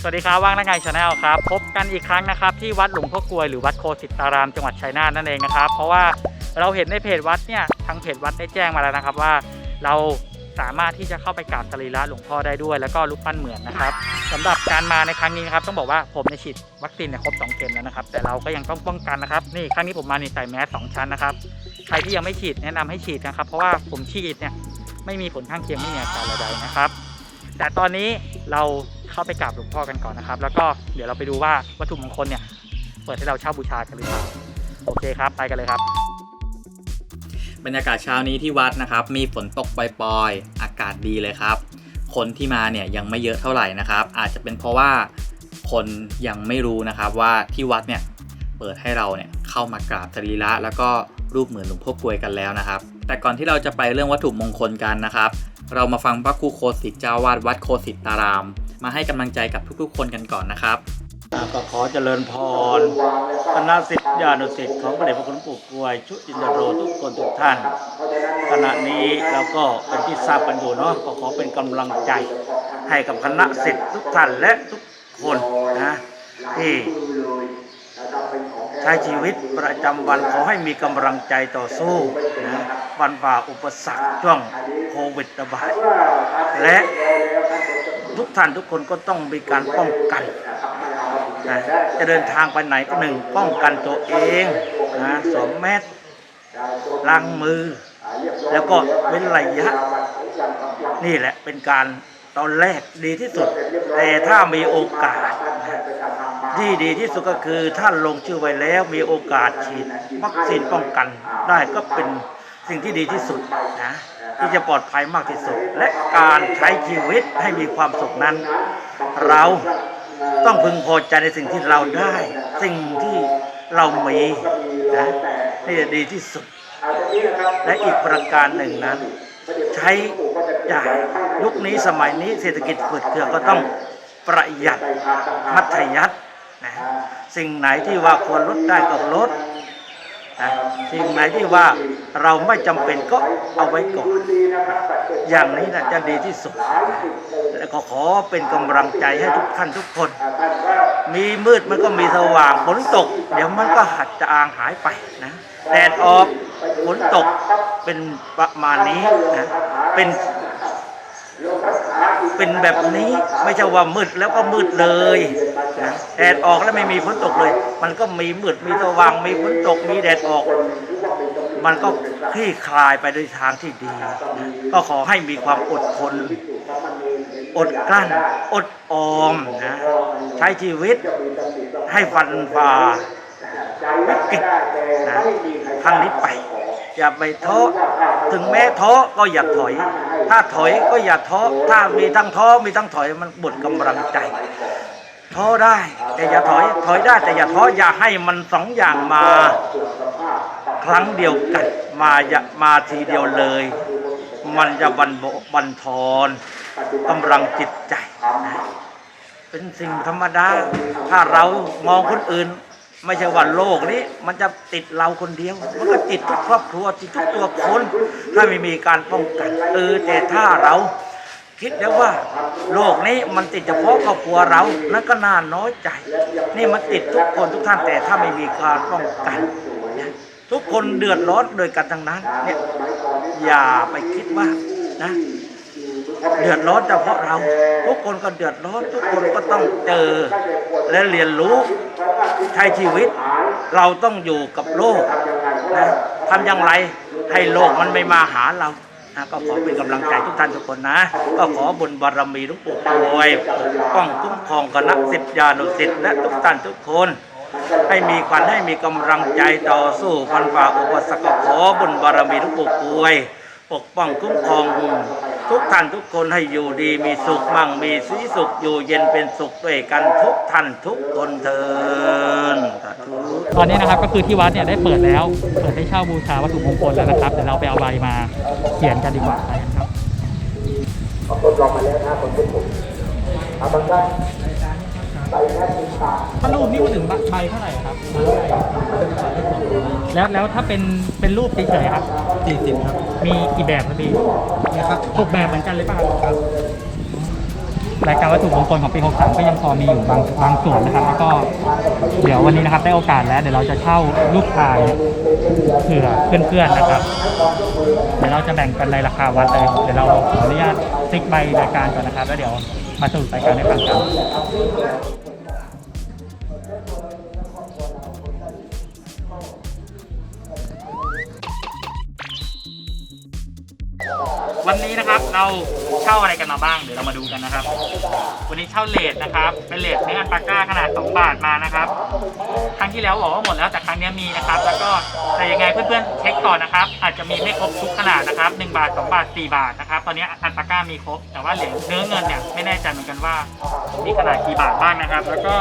สวัสดีครับว่างนักงานชาแนลครับ พบกันอีกครั้งนะครับ ที่วัดหลวงพ่อกลวยหรือวัดโคสิตารามจังหวัดชัยนาทนั่นเองนะครับ เพราะว่าเราเห็นในเพจวัดเนี่ยทางเพจวัดได้แจ้งมาแล้วนะครับว่า เราสามารถที่จะเข้าไปกราบสรีระหลวงพ่อได้ด้วย แล้วก็รูปปั้นเหมือนนะครับสำหรับการมาในครั้งนี้นะครับต้องบอกว่าผมในฉีดวัคซีนเนี่ยครบ2เข็มแล้วนะครับ แต่เราก็ยังต้องป้องกันนะครับนี่ครั้งนี้ผมมาในใส่แมสสองชั้นนะครับใครที่ยังไม่ฉีดแนะนำให้ฉีดนะครับ เพราะว่าผมฉีดเนี่ยไม่มีผลข้างเคียงไม่มีอาการใดๆนะครับ แต่ตอนนี้เรา เข้าไปกราบหลวงพ่อกันก่อนนะครับ แล้วก็เดี๋ยวเราไปดูว่าวัตถุมงคลเนี่ยเปิดให้เราเช่าบูชากันหรือเปล่าโอเคครับ ไปกันเลยครับ บรรยากาศเช้านี้ที่วัดนะครับ มีฝนตกปล่อยๆ อากาศดีเลยครับ คนที่มาเนี่ยยังไม่เยอะเท่าไหร่นะครับ อาจจะเป็นเพราะว่าคนยังไม่รู้นะครับว่าที่วัดเนี่ยเปิดให้เราเนี่ยเข้ามากราบสรีระแล้วก็รูปเหมือนหลวงพ่อกลวยกันแล้วนะครับ แต่ก่อนที่เราจะไปเรื่องวัตถุมงคลกันนะครับ เรามาฟังพระครูโคสิตเจ้าวาดวัดโคสิตาราม มาให้กำลังใจกับทุกๆ คนกันก่อนนะครับก็ขอเจริญพรคณะสิทธิาณุสิทธิ์ของพระเดชพระคุณปู่กวยชุตินโรทุกคนทุกท่าน ขณะนี้เราก็เป็นที่ทราบกันอยู่เนาะก็ขอเป็นกำลังใจให้กับคณะสิทธิ์ทุกท่านและทุกคนนะที่ใช้ชีวิตประจำวันขอให้มีกำลังใจต่อสู้นะวันฝ่าอุปสรรคช่วงโควิดระบาดและ ทุกท่านทุกคนก็ต้องมีการป้องกันนะจะเดินทางไปไหนก็หนึ่งป้องกันตัวเองนะสวมแมสล้างมือ แล้วก็เว้นระยะ นี่แหละเป็นการตอนแรกดีที่สุด แต่ถ้ามีโอกาสนะที่ดีที่สุดก็คือถ้านลงชื่อไว้แล้วมีโอกาสฉีดวัคซีนป้องกันได้ก็เป็น สิ่งที่ดีที่สุดนะที่จะปลอดภัยมากที่สุด และการใช้ชีวิตให้มีความสุขนั้น เราต้องพึงพอใจในสิ่งที่เราได้ สิ่งที่เรามีนะนี่ดีที่สุด และอีกประการหนึ่งนั้น ใช้จ่ายยุคนี้สมัยนี้เศรษฐกิจฝืดเคือก็ต้องประหยัดมัธยัตินะสิ่งไหนที่ว่าควรลดได้ก็ลด นะสิ่งไหนที่ว่าเราไม่จำเป็นก็เอาไว้ก่อนอย่างนี้นะจะดีที่สุด และก็ขอเป็นกำลังใจให้ทุกท่านทุกคน มีมืดมันก็มีสว่างฝนตก เดี๋ยวมันก็หัดจะอางหายไปนะแดดออกฝนตกเป็นประมาณนี้นะเป็น เป็นแบบนี้ไม่ใช่ว่ามืดแล้วก็มืดเลยนะแดดออกแล้วไม่มีฝนตกเลย มันก็มีมืดมีสว่างมีฝนตกมีแดดออก มันก็คลี่คลายไปในทางที่ดี ก็ขอให้มีความอดทนอดกลั้น อดออมนะใช้ชีวิตให้ฟันฝ่าวิกฤตนะทางนี้ไป อย่าไปท้อถึงแม้ท้อก็อย่าถอย ถ้าถอยก็อย่าท้อถ้ามีทั้งท้อมีทั้งถอยมันบดกำลังใจท้อได้ แต่อย่าถอยถอยได้แต่อย่าท้ออย่าให้มันสองอย่างมา ครั้งเดียวกันมาอย่ามาทีเดียวเลย มันจะบันโบบันทอนกำลังจิตใจนะเป็นสิ่งธรรมดา ถ้าเรามองคนอื่น ไม่ใช่ว่าโลกนี้ มันจะติดเราคนเดียว มันก็ติดทุกครอบครัวติดทุกตัวคนถ้าไม่มีการป้องกันเออแต่ถ้าเราคิดแล้วว่า โลกนี้มันติดเฉพาะครอบครัวเรา นั่นก็น่าน้อยใจ นี่มันติดทุกคนทุกท่านแต่ถ้าไม่มีการป้องกันทุกคนเดือดร้อนโดยกันทั้งนั้นเนี่ยอย่าไปคิดว่านะ เดือดร้อนเฉพาะเรา ทุกคนก็เดือดร้อนทุกคนก็ต้องเจอ และเรียนรู้ใช้ชีวิต เราต้องอยู่กับโลกนะทำอย่างไรให้โลกมันไม่มาหาเรานะก็ขอเป็นกำลังใจทุกท่านทุกคนนะ ก็ขอบุญบารมีหลวงปู่ปวยปกป้องคุ้มครองคณะสิทธิานุสิทธิ์และทุกท่านทุกคนให้มีขวัญให้มีกำลังใจต่อสู้พันฝ่าอุปสรรคขอบุญบารมีหลวงปู่ปวย ปกป้องคุ้มครอง ทุกท่านทุกคนให้อยู่ดีมีสุขมั่งมีสีสุขอยู่เย็นเป็นสุขด้วยกันทุกท่านทุกคนเทินตอนนี้นะครับก็คือที่วัดเนี่ยได้เปิดแล้ว เปิดให้เช่าบูชาวัตถุมงคลแล้วนะครับเดี๋ยวเราไปเอาใบมาเขียนกันดีกว่าครับทดลองมาแล้วนะคนทุกคนเอาบางท่าน ถ้ารูปนี่มาถึงใบเท่าไหร่ครับ แล้วแล้วถ้าเป็นเป็นรูปเฉยๆครับ สี่สิบครับมีกี่แบบครับพี่นะครับหกแบบเหมือนกันเลยป่ะครับ รายการวัตถุมงคลของปี63ก็ยังพอมีอยู่บางบางส่วนนะครับ แล้วก็เดี๋ยววันนี้นะครับได้โอกาสแล้ว เดี๋ยวเราจะเช่ารูปถ่ายเผื่อเพื่อนๆนะครับ เดี๋ยวเราจะแบ่งกันในราคาวัดเลย เดี๋ยวเราขออนุญาตติ๊กใบรายการก่อนนะครับ แล้วเดี๋ยว มาสรุปรายการให้ฟังครับ วันนี้นะครับเราเช่าอะไรกันมาบ้างเดี๋ยวเรามาดูกันนะครับ วันนี้เช่าเลดนะครับเป็นเลดเนื้ออัลปาก้าขนาด 2 บาทมานะครับ ครั้งที่แล้วบอกว่าหมดแล้วแต่ครั้งนี้มีนะครับ แล้วก็แต่ยังไงเพื่อนๆเช็คก่อนนะครับ อาจจะมีไม่ครบทุกขนาดนะครับ 1 บาท 2 บาท 4 บาทนะครับตอนนี้อัลปาก้ามีครบ แต่ว่าเหรียญเนื้อเงินเนี่ยไม่แน่ใจเหมือนกันว่ามีขนาดกี่บาทบ้างนะครับ แล้วก็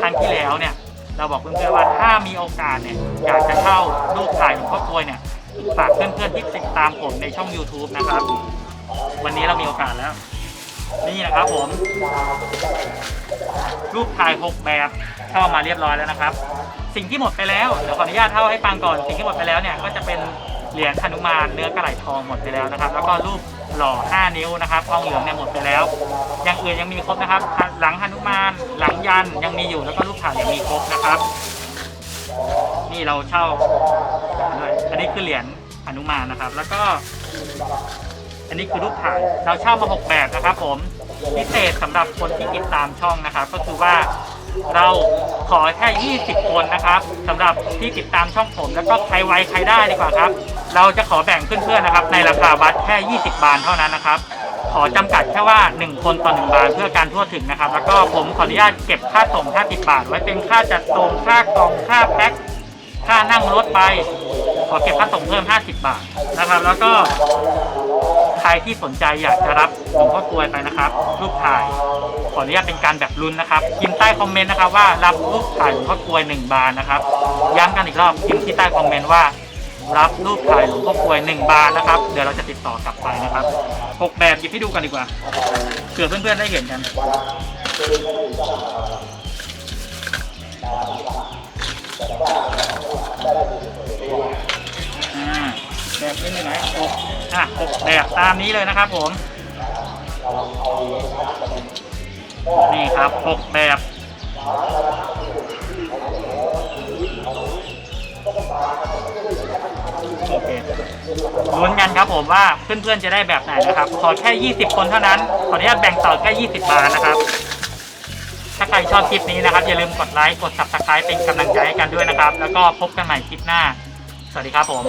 ครั้งที่แล้วเนี่ยเราบอกเพื่อนๆว่าถ้ามีโอกาสเนี่ยอยากจะเช่ารูปถ่ายหลวงพ่อกลวยเนี่ย ฝากเพื่อนๆที่ติดตามผมในช่อง YouTube นะครับ วันนี้เรามีโอกาสแล้ว นี่นะครับผม รูปถ่าย 6 แบบเช่ามาเรียบร้อยแล้วนะครับ สิ่งที่หมดไปแล้วเดี๋ยวขออนุญาตเท่าให้ฟังก่อนสิ่งที่หมดไปแล้วเนี่ยก็จะเป็นเหรียญหนุมานเนื้อกระไหล่ทองหมดไปแล้วนะครับ แล้วก็รูปหล่อ 5 นิ้วนะครับทองเหลืองเนี่ยหมดไปแล้ว อย่างอื่นยังมีครบนะครับ หลังหนุมานหลังยันยังมีอยู่แล้วก็รูปถ่ายยังมีครบนะครับ นี่เราเช่าด้วยอันนี้คือเหรียญหนุมานนะครับ แล้วก็ อันนี้คือรูปถ่ายเราเช่ามา 6 แบบนะครับ ผมพิเศษสำหรับคนที่ติดตามช่องนะครับ ก็คือว่าเราขอแค่ 20 คนนะครับสำหรับที่ติดตามช่องผม แล้วก็ใครไวใครได้ดีกว่าครับ เราจะขอแบ่งเพื่อนๆนะครับ ในราคาบัตรแค่ 20 บาทเท่านั้นนะครับ ขอจำกัดแค่ว่า 1 คนต่อ 1 บาทเพื่อการทั่วถึงนะครับ แล้วก็ผมขออนุญาตเก็บค่าส่งค่าติดบาทไว้เป็นค่าจัดส่งค่ากองค่าแพ็ค ค่านั่งรถไป ขอเก็บค่าส่งเพิ่ม 50 บาทนะครับ แล้วก็ใครที่สนใจอยากจะรับหลวงพ่อกลวยไปนะครับรูปถ่ายขออนุญาตเป็นการแบบลุ้นนะครับพิมพ์ใต้คอมเมนต์นะครับว่ารับรูปถ่ายหลวงพ่อกลวยหนึ่งบานนะครับย้ำกันอีกรอบพิมพ์ที่ใต้คอมเมนต์ว่า รับรูปถ่ายหลวงพ่อกลวยหนึ่งบานนะครับ เดี๋ยวเราจะติดต่อกลับไปนะครับหกแบบหยิบให้ดูกันดีกว่าเผื่อเพื่อนๆได้เห็นกัน อ่าแบบนี้อยู่ไหนหกอะหกแบบตามนี้เลยนะครับผม นี่ครับหกแบบโอเคลุ้นกันครับผมว่าเพื่อนๆจะได้แบบไหนนะครับ ขอแค่ 20 คนเท่านั้น ขออนุญาตแบ่งต่อแค่20 บาทนะครับ ถ้าใครชอบคลิปนี้นะครับ อย่าลืมกดไลค์ กด subscribe เป็นกำลังใจให้กันด้วยนะครับ แล้วก็พบกันใหม่คลิปหน้า สวัสดีครับผม